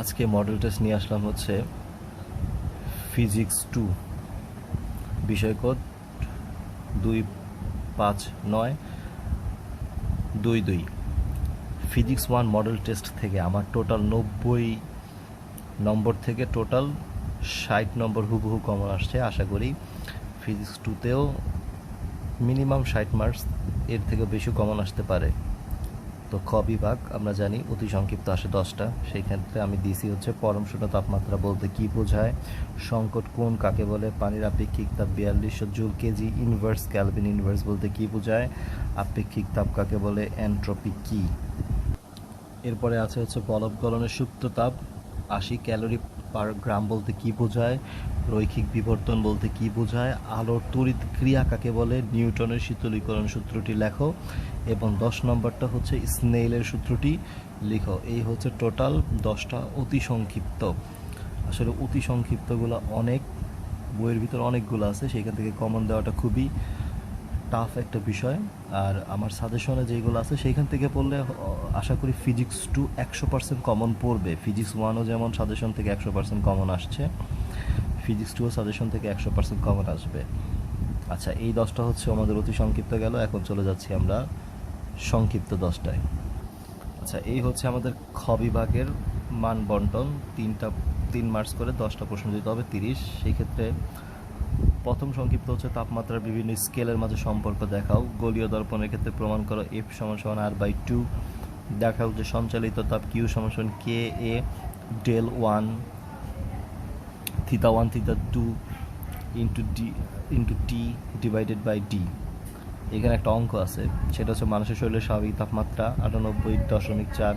আজকে model test নিয়ে আসলাম হচ্ছে ফিজিক্স টু বিষয় কোড দুই পাঁচ নয় দুই দুই। ফিজিক্স ওয়ান মডেল টেস্ট থেকে আমার টোটাল নব্বই নম্বর থেকে টোটাল ষাট নম্বর হুবহু কমন আসছে। আশা করি ফিজিক্স টুতেও মিনিমাম ষাট মার্কস এর থেকে বেশি কমন আসতে পারে। তো খ বিভাগ, আমরা জানি অতি সংক্ষিপ্ত আসে দশটা। সেই ক্ষেত্রে আমি দিছি হচ্ছে পরম শূন্য তাপমাত্রা বলতে কি বোঝায়, সংকট কোন কাকে বলে, পানির আপেক্ষিক তাপ বিয়াল্লিশশো joule KG inverse, kelvin inverse বলতে কি বোঝায়, আপেক্ষিক তাপ কাকে বলে, এন্ট্রপি কি? এরপরে আছে হচ্ছে বলব গলনের সুপ্ত তাপ আশি ক্যালোরি পার গ্রাম বলতে কি বোঝায়? রৈখিক বিবর্তন বলতে কি বোঝায়? আলোর তড়িৎ ক্রিয়া কাকে বলে? নিউটনের শীতলীকরণ সূত্রটি লেখো। এবং দশ নম্বরটা হচ্ছে স্নেইলের সূত্রটি লিখো। এই হচ্ছে টোটাল দশটা অতি সংক্ষিপ্ত। আসলে অতি সংক্ষিপ্তগুলো অনেক, বইয়ের ভিতর অনেকগুলো আছে সেখান থেকে কমন দেওয়াটা খুবই টাফ একটা বিষয়। আর আমার সাজেশনে যেগুলো আছে, সেইখান থেকে পড়লে আশা করি ফিজিক্স টু একশো পার্সেন্ট কমন পড়বে। ফিজিক্স ওয়ানও যেমন সাজেশন থেকে একশো পার্সেন্ট কমন আসছে ফিজিক্স টুও সাজেশন থেকে একশো পার্সেন্ট কমন আসবে। আচ্ছা এই দশটা হচ্ছে আমাদের অতি সংক্ষিপ্ত গেল, এখন চলে যাচ্ছি আমরা সংক্ষিপ্ত দশটায়। আচ্ছা এই হচ্ছে আমাদের খ বিভাগের মান বন্টন, তিনটা, তিন মার্কস করে দশটা প্রশ্ন দিতে হবে, তিরিশ। সেই ক্ষেত্রে প্রথম সংক্ষিপ্ত হচ্ছে তাপমাত্রার বিভিন্ন স্কেলের মাঝে সম্পর্ক দেখাও। গোলীয় দর্পণের ক্ষেত্রে প্রমাণ করো এফ সমান সমান আর বাই টু দেখাও যে সঞ্চালিত তাপ কিউ সমান সমান K A del one theta one theta two into D into T divided by D এখানে একটা অঙ্ক আছে, সেটা হচ্ছে মানুষের শরীরের স্বাভাবিক তাপমাত্রা আটানব্বই দশমিক চার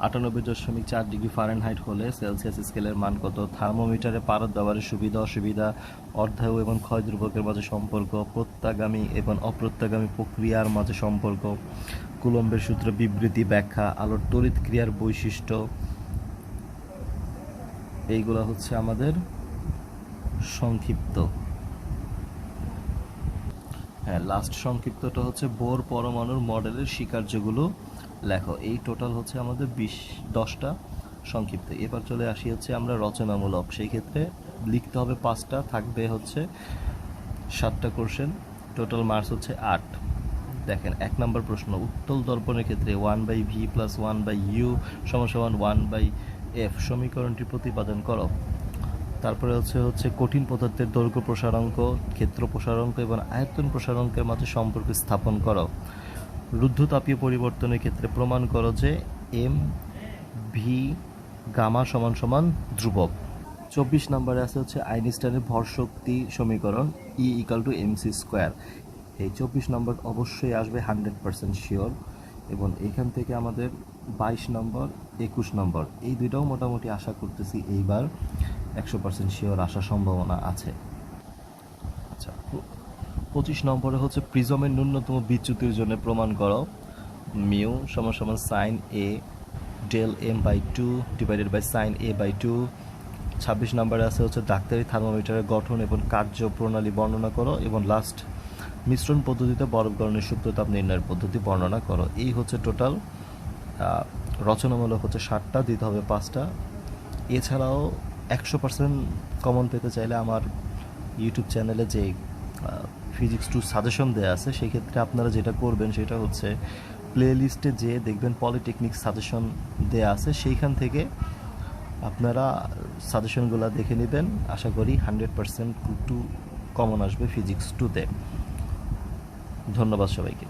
আটানব্বই দশমিক চার ডিগ্রি ফারেনহাইট হলে সেলসিয়াস স্কেলের মান কত? থার্মোমিটারে পারদ ব্যবহারের সুবিধা, অসুবিধা, অর্ধায়ু এবং ক্ষয় ধ্রুবকের মাঝে সম্পর্ক, প্রত্যাগামী এবং অপ্রত্যাগামী প্রক্রিয়ার মাঝে সম্পর্ক। কুলম্বের সূত্র, বিবৃতি, ব্যাখ্যা, আলোর তড়িৎ ক্রিয়ার বৈশিষ্ট্য। এইগুলো হচ্ছে আমাদের সংক্ষিপ্ত। হ্যাঁ লাস্ট সংক্ষিপ্তটা হচ্ছে বোর পরমাণুর মডেলের স্বীকার্যগুলো লেখো, এই টোটাল হচ্ছে আমাদের বিশ, দশটা সংক্ষিপ্ত। এবার চলে আসি হচ্ছে আমরা রচনামূলক। সেই ক্ষেত্রে লিখতে হবে পাঁচটা, থাকবে হচ্ছে সাতটা কোশ্চেন টোটাল মার্কস হচ্ছে আট। দেখেন, এক নম্বর প্রশ্ন, উত্তল দর্পণের ক্ষেত্রে one by V plus one by U সমান সমান ওয়ান বাই এফ সমীকরণটি প্রতিপাদন করো। তারপরে হচ্ছে হচ্ছে কঠিন পদার্থের দৈর্ঘ্য প্রসারাঙ্ক, ক্ষেত্র প্রসারাঙ্ক এবং আয়তন প্রসারাঙ্কের মাঝে সম্পর্ক স্থাপন করো। রুদ্ধতাপীয় পরিবর্তনের ক্ষেত্রে প্রমাণ করো যে এম ভি গামা সমান সমান ধ্রুবক। চব্বিশ নম্বরে আছে হচ্ছে আইনস্টাইনের ভর শক্তি সমীকরণ E equal to M C square এই চব্বিশ নম্বর অবশ্যই আসবে হান্ড্রেড পার্সেন্ট শিওর এবং এখান থেকে আমাদের বাইশ নম্বর, একুশ নম্বর, এই দুইটাও মোটামুটি আশা করতেছি এইবার একশো পার্সেন্ট শিওর আসার সম্ভাবনা আছে। পঁচিশ নম্বরে হচ্ছে প্রিজমের ন্যূনতম বিচ্যুতির জন্য প্রমাণ করো। মিউ সমান সমান sine A del M by two divided by sine A by two ছাব্বিশ নম্বরে আছে হচ্ছে ডাক্তারি থার্মোমিটারের গঠন এবং কার্য প্রণালী বর্ণনা করো এবং লাস্ট মিশ্রণ পদ্ধতিতে বরফ গলনের সুপ্ত তাপ নির্ণয়ের পদ্ধতি বর্ণনা করো। এই হচ্ছে টোটাল রচনামূলক হচ্ছে ষাটটা, দিতে হবে পাঁচটা। এছাড়াও একশো পার্সেন্ট কমন পেতে চাইলে আমার ইউটিউব চ্যানেলে যে ফিজিক্স টু সাজেশন দেওয়া আছে সেই ক্ষেত্রে আপনারা যেটা করবেন সেটা হচ্ছে প্লে লিস্টে যে দেখবেন পলিটেকনিক সাজেশন দেওয়া আছে, সেইখান থেকে আপনারা সাজেশনগুলো দেখে নেবেন। আশা করি হান্ড্রেড পারসেন্ট টু কমন আসবে ফিজিক্স টুতে ধন্যবাদ সবাইকে।